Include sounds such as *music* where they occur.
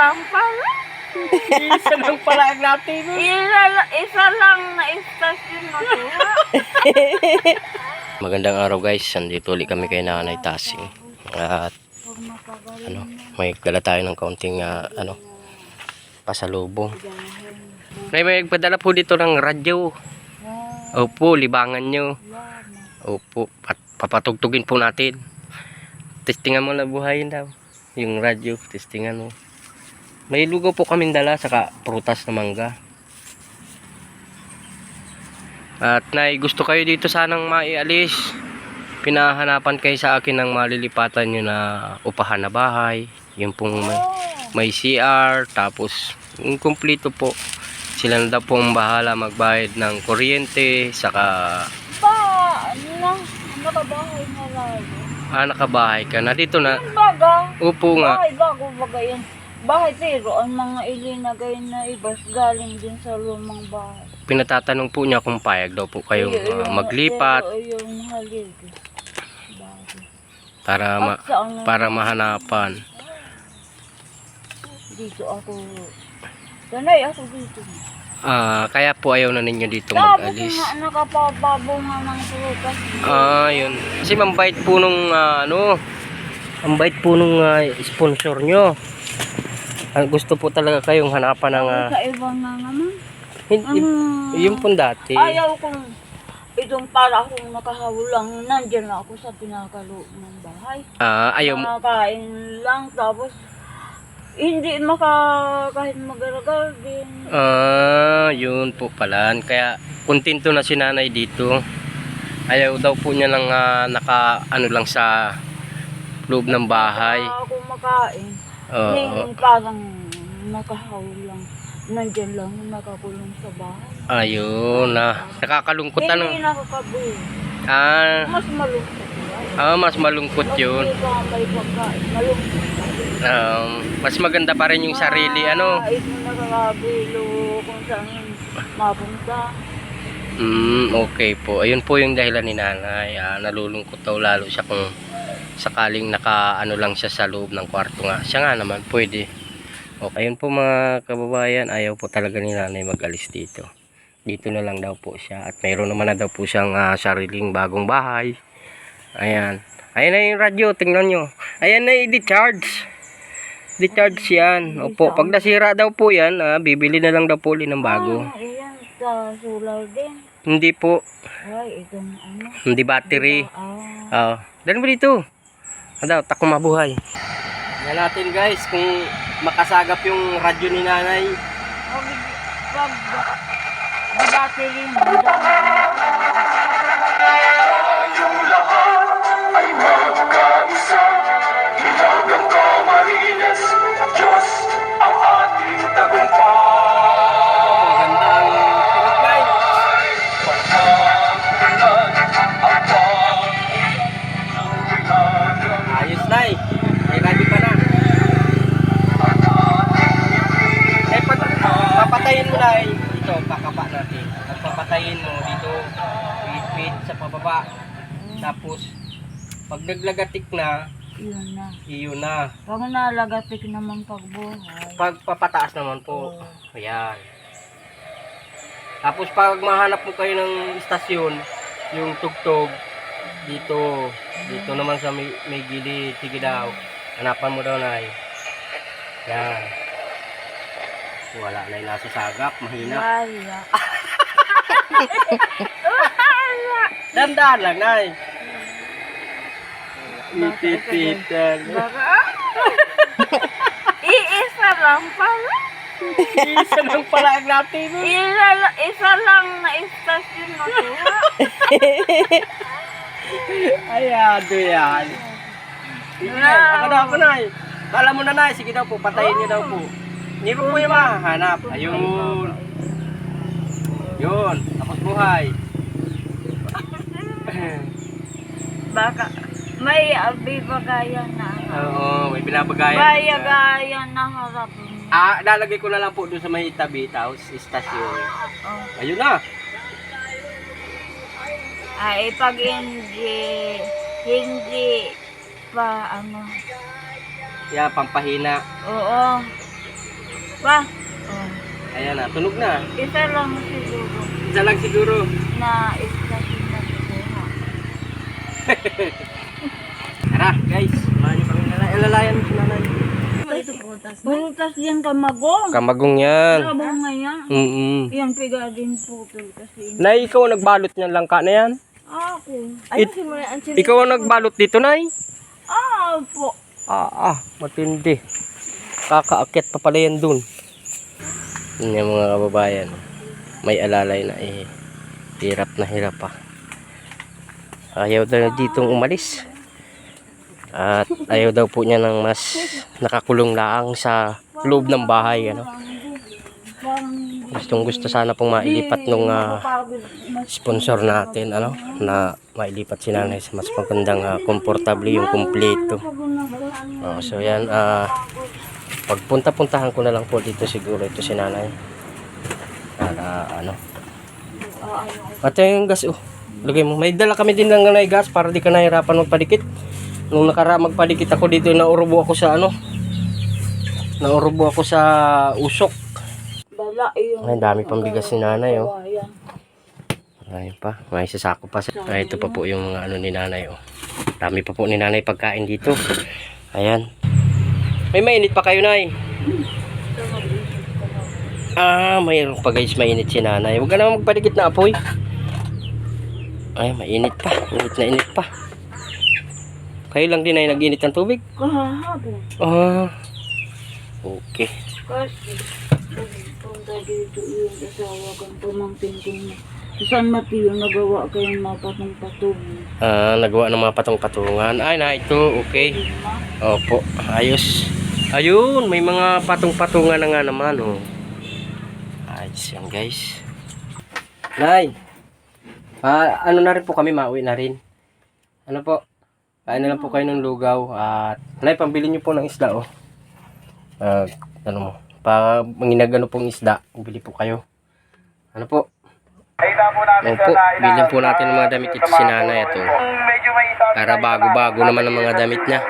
lang pala. Isa lang pala ang natin. Isa, isa lang na istasyon na. *laughs* Magandang araw guys, nandito ulit kami kay Nanay Tasing. At ano, may dala tayo ng kaunting ah, ano, pasalubong. May may nagpadala po dito ng radyo. Opo, libangan nyo. Opo, pat papatugtugin po natin. Testingan mo na buhayin daw. Yung radyo, testingan mo. May lugaw po kaming dala, saka prutas na mangga. At nay, gusto kayo dito sanang maialis. Pinahanapan kayo sa akin ng malilipatan nyo na upahan na bahay. Yung pong may, may CR, tapos yung kumpleto po. Sila na daw pong bahala magbayad ng kuryente, saka Pa, ano na, nakabahay na lalo. ah, nakabahay ka na. Dito na, Ang baga, upo nga. bahay bago baga yan. Bahay pero ang mga ilinagay na ibas galing din sa lumang bahay. Pinatatanong po niya kung payag daw po kayong Ay, yung- maglipat pero yung halig. Para ma na- para mahanapan. dito ako. Sanay ako dito. Ah, kaya po ayaw na ninyo dito Tapos mag-alis. nga nakapababo nga ng prutas. Ah, yun. Kasi mambait po nung ah, ano, ang bait po nung ah, sponsor nyo. Ah, gusto po talaga kayong hanapan ng ah, Sa iba na naman. hindi, Ano? yung pong dati. Ayaw kong itong para akong nakahawalang nandyan na ako sa pinakaloob ng bahay. Ah, ayaw mo. Makakain lang tapos hindi maka kahit magaragal din. Ah, yun po pala. Kaya kontento na si nanay dito. Ayaw daw po niya lang ah, naka ano lang sa loob ng bahay. Para ako makain. Oo. Hindi parang nakahawalang nandyan lang nakakulong sa bahay. ayun na. Nakakalungkot ano. Hindi nakakabuo. Ah, Mas malungkot yan. ah, mas malungkot yun. Ikaw ang may pagkain. Malungkot. Um, mas maganda pa rin yung sarili ano. Kahit mo nakakabilo kung saan mapunta. Mm, okay po. Ayun po yung dahilan ni nanay. Ah, nalulungkot daw lalo siya kung sakaling naka ano lang siya sa loob ng kwarto nga. Siya nga naman pwede. Okay, ayun po mga kababayan. Ayaw po talaga ni nanay mag-alis dito. Dito na lang daw po siya. At mayroon naman na daw po siyang ah, sariling bagong bahay. Ayan. Ayan na yung radyo. Tingnan nyo. Ayan na i-decharge. Decharge yan. Opo. Pag nasira daw po yan, ah, bibili na lang daw po ulit ng bago. Ah, ayan, sa solar din. Hindi po. Ay, itong ano. Hindi battery. Ah, Oo. Dali mo dito. Ano, tako mabuhay. Yan natin guys kung makasagap yung radyo ni nanay. pag, pag, pag battery mo, Dito, kakapa natin. Pag papatayin mo dito, wait sa pababa. Tapos, pag naglagatik na, yun na. iyo na. Pag nalagatik naman pagbuhay. Pag papataas naman po. Ayan. Tapos pag mahanap mo kayo ng istasyon, yung tugtog, dito, dito naman sa may, may gilid, sige daw. Hanapan mo daw na Yan. Wala na yung nasa sagap, mahina. Wala. *laughs* Dandaan lang, nay. Itipitan. Baka, iisa lang pala. Isa lang pala ang natin. Isa, isa lang na istasyon na tuwa. Ayan, do yan. Sige na, ako na, ako na. Kala mo na na, sige daw po, patayin niyo daw po. Hindi po po yung mahanap. Ayun. Yun, tapos buhay. *laughs* Baka, may abibagayan na. Oo, may binabagayan. Bayagayan na harap. Ah, lalagay ko na lang po doon sa may tabi, tapos istasyon. Oh. Ayun na. Ay, pag hindi, hindi pa, ano, Yeah, pampahina. oo, Pa? Oh. Ayan na, tunog na. Isa lang siguro Isa lang siguro. na istasyon na siguro. Tara, guys. Samahan niyo kami nanay. Alalayan mo si nanay. Burutas yan kamagong. Kamagong yan. Sabong nga yan. Mm Yan piga din po kasi. Nay, ikaw nagbalot niyan langka na yan? Ako. It, ikaw ang nagbalot dito, Nay? Ah, po. Ah, ah, matindi. Kakaakyat pa pala yan dun. Yun yung mga kababayan. May alalay na eh. Hirap na hirap pa. Ayaw daw ditong umalis. At ayaw daw po niya ng mas nakakulong laang sa loob ng bahay. Ano? Gustong gusto sana pong mailipat nung. Mas sponsor natin ano na mailipat si nanay sa mas magandang ah, komportable yung kumpleto. Oh, so yan, ah pagpunta-puntahan ko na lang po dito siguro ito si nanay. Para ano. At yung gas, oh. Lagay mo. May dala kami din ng nanay gas para di ka nahirapan magpadikit. Nung nakara magpadikit ako dito, naurubo ako sa ano. Naurubo ako sa usok. Bala yung Ay, dami pang bigas ni nanay, oh. Ayun pa, may sasako pa. sa- Ah, ito pa po yung mga ano ni nanay. Oh. Dami pa po ni nanay pagkain dito. Ayan. May mainit pa kayo, nay. Ah, mayroon pa guys, mainit si nanay. Huwag ka naman magpadikit na apoy. Ay, mainit pa. Init na init pa. Kayo lang din ay nag-init ng tubig. Kahahapon. Ah, okay. Kasi, punta dito yung asawa kang pamangkin ko na. Sa San Mateo, nagawa kayong mapatong-patong. Ah, nagawa ng mga patong-patungan. Ay, na ito, okay. Opo, ayos. Ayun, may mga patong-patungan na nga naman, oh. Ayos yan, guys. Nay, ah, ano na rin po kami, mauwi na rin. Ano po? Kain na lang po kayo ng lugaw. At, Nay, pambili niyo po ng isda, oh. Ah, ano mo, pa manginagano pong isda, bili po kayo. Ano po? Nakita po bilhin po natin ng mga damit ito si nanay ito. Para bago-bago naman ang mga damit niya.